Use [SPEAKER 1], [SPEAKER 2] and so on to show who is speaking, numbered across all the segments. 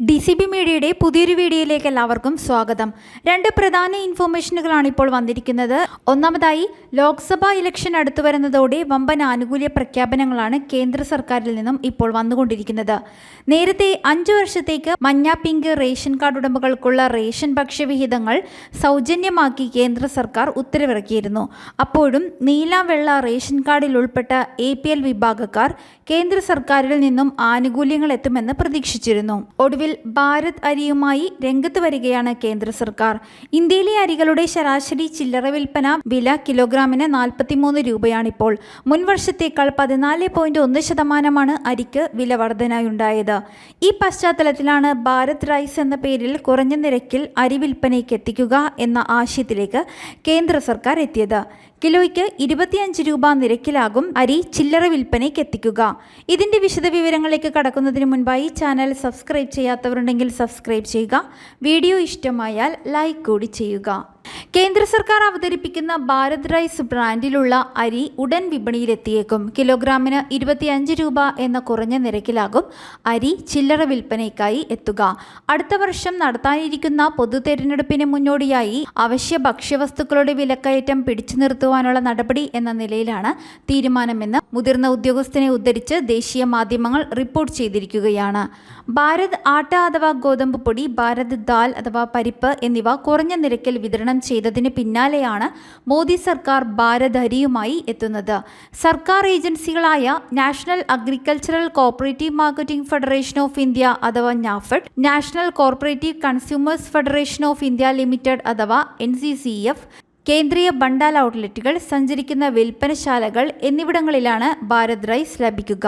[SPEAKER 1] D C B മീഡിയയുടെ പുതിയൊരു വീഡിയോയിലേക്ക് എല്ലാവർക്കും സ്വാഗതം. രണ്ട് പ്രധാന ഇൻഫോർമേഷനുകളാണ് ഇപ്പോൾ വന്നിരിക്കുന്നത്. ഒന്നാമതായി ലോക്സഭാ ഇലക്ഷൻ അടുത്തു വരുന്നതോടെ വമ്പൻ ആനുകൂല്യ പ്രഖ്യാപനങ്ങളാണ് കേന്ദ്ര സർക്കാരിൽ നിന്നും ഇപ്പോൾ വന്നുകൊണ്ടിരിക്കുന്നത്. നേരത്തെ അഞ്ചു വർഷത്തേക്ക് മഞ്ഞ പിങ്ക് റേഷൻ കാർഡ് ഉടമകൾക്കുള്ള റേഷൻ ഭക്ഷ്യവിഹിതങ്ങൾ സൗജന്യമാക്കി കേന്ദ്ര സർക്കാർ ഉത്തരവിറക്കിയിരുന്നു. അപ്പോഴും നീല വെള്ള റേഷൻ കാർഡിൽ ഉൾപ്പെട്ട എ പി എൽ വിഭാഗക്കാർ കേന്ദ്ര സർക്കാരിൽ നിന്നും ആനുകൂല്യങ്ങൾ എത്തുമെന്ന് പ്രതീക്ഷിച്ചിരുന്നു. ഒടുവിൽ ഭാരത് അരിയുമായി രംഗത്ത് വരികയാണ് കേന്ദ്ര സർക്കാർ. ഇന്ത്യയിലെ അരികളുടെ ശരാശരി ചില്ലറ വിൽപ്പന വില കിലോഗ്രാമിന് നാൽപ്പത്തിമൂന്ന് രൂപയാണിപ്പോൾ. മുൻ വർഷത്തേക്കാൾ പതിനാല് പോയിന്റ് ഒന്ന് ശതമാനമാണ് അരിക്ക് വില വർധനയുണ്ടായത് ഈ പശ്ചാത്തലത്തിലാണ് ഭാരത് റൈസ് എന്ന പേരിൽ കുറഞ്ഞ നിരക്കിൽ അരി വിൽപ്പനയ്ക്ക് എത്തിക്കുക എന്ന ആശയത്തിലേക്ക് കേന്ദ്ര സർക്കാർ എത്തിയത്. കിലോയ്ക്ക് ഇരുപത്തിയഞ്ച് രൂപ നിരക്കിലാകും അരി ചില്ലറ വിൽപ്പനയ്ക്ക് എത്തിക്കുക. ഇതിന്റെ വിശദവിവരങ്ങളിലേക്ക് കടക്കുന്നതിന് മുൻപായി ചാനൽ സബ്സ്ക്രൈബ് ചെയ്യാത്തവരുണ്ടെങ്കിൽ സബ്സ്ക്രൈബ് ചെയ്യുക. വീഡിയോ ഇഷ്ടമായാൽ ലൈക്ക് കൂടി ചെയ്യുക. കേന്ദ്ര സർക്കാർ അവതരിപ്പിക്കുന്ന ഭാരത് റൈസ് ബ്രാൻഡിലുള്ള അരി ഉടൻ വിപണിയിലെത്തിയേക്കും. കിലോഗ്രാമിന് ഇരുപത്തിയഞ്ച് രൂപ എന്ന കുറഞ്ഞ നിരക്കിലാകും അരി ചില്ലറ വിൽപ്പനയ്ക്കായി എത്തുക. അടുത്ത വർഷം നടത്താനിരിക്കുന്ന പൊതു തെരഞ്ഞെടുപ്പിന് മുന്നോടിയായി അവശ്യ ഭക്ഷ്യവസ്തുക്കളുടെ വിലക്കയറ്റം പിടിച്ചു നിർത്തുവാനുള്ള നടപടി എന്ന നിലയിലാണ് തീരുമാനമെന്ന് മുതിർന്ന ഉദ്യോഗസ്ഥനെ ഉദ്ധരിച്ച് ദേശീയ മാധ്യമങ്ങൾ റിപ്പോർട്ട് ചെയ്തിരിക്കുകയാണ്. ഭാരത് ആട്ട അഥവാ ഗോതമ്പ് പൊടി ഭാരത് ദാൽ അഥവാ പരിപ്പ് എന്നിവ കുറഞ്ഞ നിരക്കിൽ വിതരണം ചെയ്തതിന് പിന്നാലെയാണ് മോദി സർക്കാർ ഭാരത് അരിയുമായി എത്തുന്നത്. സർക്കാർ ഏജൻസികളായ national agricultural cooperative marketing federation of India അഥവാ NAFED national corporative consumers federation of India limited അഥവാ N C C F Kendriya Bhandar ഔട്ട്ലെറ്റുകൾ സഞ്ചരിക്കുന്ന വിൽപ്പനശാലകൾ എന്നിവിടങ്ങളിലാണ് ഭാരത് റൈസ് ലഭിക്കുക.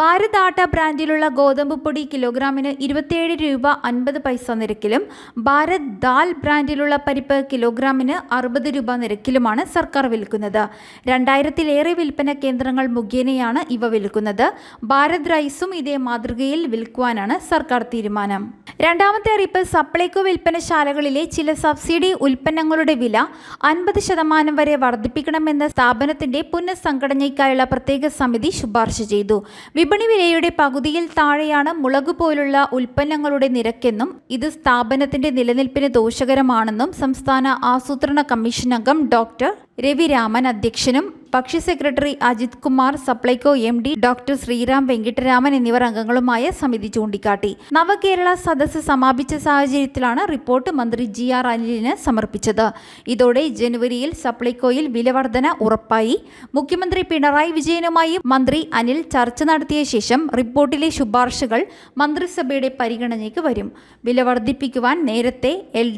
[SPEAKER 1] ഭാരത് ആട്ട ബ്രാൻഡിലുള്ള ഗോതമ്പ് പൊടി കിലോഗ്രാമിന് ഇരുപത്തിയേഴ് രൂപ അൻപത് പൈസ നിരക്കിലും ഭാരത് ദാൽ ബ്രാൻഡിലുള്ള പരിപ്പ് കിലോഗ്രാമിന് അറുപത് രൂപ നിരക്കിലുമാണ് സർക്കാർ വിൽക്കുന്നത്. രണ്ടായിരത്തിലേറെ വിൽപ്പന കേന്ദ്രങ്ങൾ മുഖേനയാണ് ഇവ വിൽക്കുന്നത്. ഭാരത് റൈസും ഇതേ മാതൃകയിൽ വിൽക്കുവാനാണ് സർക്കാർ തീരുമാനം. രണ്ടാമത്തെ അറിയിപ്പ് സപ്ലൈകോ വിൽപ്പനശാലകളിലെ ചില സബ്സിഡി ഉൽപ്പന്നങ്ങളുടെ വില അൻപത് ശതമാനം വരെ വർദ്ധിപ്പിക്കണമെന്ന് സ്ഥാപനത്തിന്റെ പുനഃസംഘടനയ്ക്കായുള്ള പ്രത്യേക സമിതി ശുപാർശ ചെയ്തു. വിപണി വിലയുടെ പകുതിയിൽ താഴെയാണ് മുളക് പോലുള്ള ഉൽപ്പന്നങ്ങളുടെ നിരക്കെന്നും ഇത് സ്ഥാപനത്തിന്റെ നിലനിൽപ്പിന് ദോഷകരമാണെന്നും സംസ്ഥാന ആസൂത്രണ കമ്മീഷൻ അംഗം ഡോക്ടർ രവിരാമൻ അധ്യക്ഷനും പക്ഷി secretary Ajith Kumar Supplyco M D doctor Sreeram Venkitaraman എന്നിവർ അംഗങ്ങളുമായ സമിതി ചൂണ്ടിക്കാട്ടി. നവകേരള സദസ്സ് സമാപിച്ച സാഹചര്യത്തിലാണ് റിപ്പോർട്ട് മന്ത്രി ജി ആർ അനിലിന് സമർപ്പിച്ചത്. ഇതോടെ ജനുവരിയിൽ സപ്ലൈകോയിൽ വിലവർധന ഉറപ്പായി. മുഖ്യമന്ത്രി പിണറായി വിജയനുമായി മന്ത്രി അനിൽ ചർച്ച നടത്തിയ ശേഷം റിപ്പോർട്ടിലെ ശുപാർശകൾ മന്ത്രിസഭയുടെ പരിഗണനയ്ക്ക് വരും. വില വർദ്ധിപ്പിക്കുവാൻ നേരത്തെ എൽ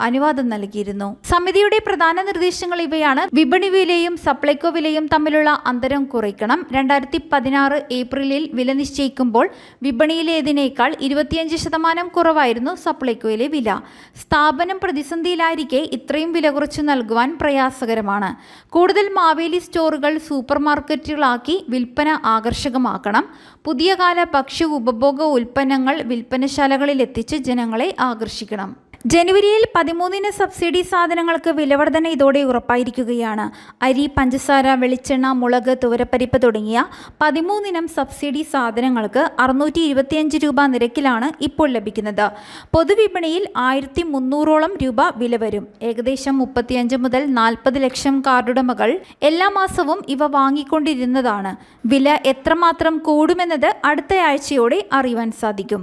[SPEAKER 1] അനുവാദം നൽകിയിരുന്നു. സമിതിയുടെ പ്രധാന നിർദ്ദേശങ്ങൾ ഇവയാണ്. വിപണി വിലയും സപ്ലൈകോ വിലയും തമ്മിലുള്ള അന്തരം കുറയ്ക്കണം. രണ്ടായിരത്തി പതിനാറ് ഏപ്രിലിൽ വില നിശ്ചയിക്കുമ്പോൾ വിപണിയിലേതിനേക്കാൾ ഇരുപത്തിയഞ്ച് ശതമാനം കുറവായിരുന്നു സപ്ലൈകോയിലെ വില. സ്ഥാപനം പ്രതിസന്ധിയിലായിരിക്കെ ഇത്രയും വില കുറച്ച് നൽകുവാൻ പ്രയാസകരമാണ്. കൂടുതൽ മാവേലി സ്റ്റോറുകൾ സൂപ്പർ മാർക്കറ്റുകളാക്കി വിൽപ്പന ആകർഷകമാക്കണം. പുതിയ കാല ഭക്ഷ്യ ഉപഭോഗ ഉൽപ്പന്നങ്ങൾ വിൽപ്പനശാലകളിലെത്തിച്ച് ജനങ്ങളെ ആകർഷിക്കണം. ജനുവരിയിൽ പതിമൂന്നിന് സബ്സിഡി സാധനങ്ങൾക്ക് വിലവർധന ഇതോടെ ഉറപ്പായിരിക്കുകയാണ്. അരി പഞ്ചസാര വെളിച്ചെണ്ണ മുളക് തുവരപ്പരിപ്പ് തുടങ്ങിയ പതിമൂന്നിനം സബ്സിഡി സാധനങ്ങൾക്ക് അറുന്നൂറ്റി ഇരുപത്തിയഞ്ച് രൂപ നിരക്കിലാണ് ഇപ്പോൾ ലഭിക്കുന്നത്. പൊതുവിപണിയിൽ ആയിരത്തി മുന്നൂറോളം രൂപ വില വരും. ഏകദേശം മുപ്പത്തിയഞ്ച് മുതൽ നാൽപ്പത് ലക്ഷം കാർഡുടമകൾ എല്ലാ മാസവും ഇവ വാങ്ങിക്കൊണ്ടിരുന്നതാണ്. വില എത്രമാത്രം കൂടുമെന്നത് അടുത്തയാഴ്ചയോടെ അറിയുവാൻ സാധിക്കും.